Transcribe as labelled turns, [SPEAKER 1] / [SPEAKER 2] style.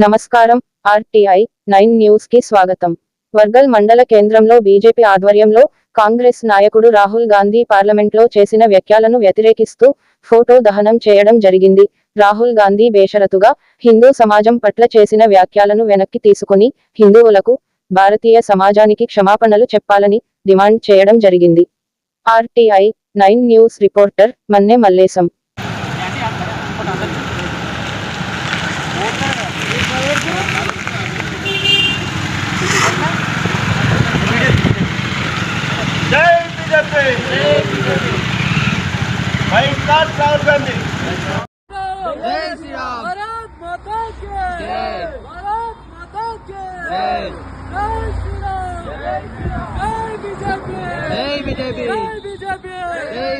[SPEAKER 1] నమస్కారం RTI nine న్యూస్కి స్వాగతం. వర్గల్ మండల కేంద్రంలో బీజేపీ ఆధ్వర్యంలో కాంగ్రెస్ నాయకుడు రాహుల్ గాంధీ పార్లమెంట్లో చేసిన వ్యాఖ్యలను వ్యతిరేకిస్తూ ఫోటో దహనం చేయడం జరిగింది. రాహుల్ గాంధీ బేషరతుగా హిందూ సమాజం పట్ల చేసిన వ్యాఖ్యలను వెనక్కి తీసుకుని హిందువులకు భారతీయ సమాజానికి క్షమాపణలు చెప్పాలని డిమాండ్ చేయడం జరిగింది. RTI nine news reporter Manne Mallesham.
[SPEAKER 2] Boycott Rahul Gandhi
[SPEAKER 3] Bharat మాతా కే భారత్ మాతా కే జై శ్రీరామ్. జై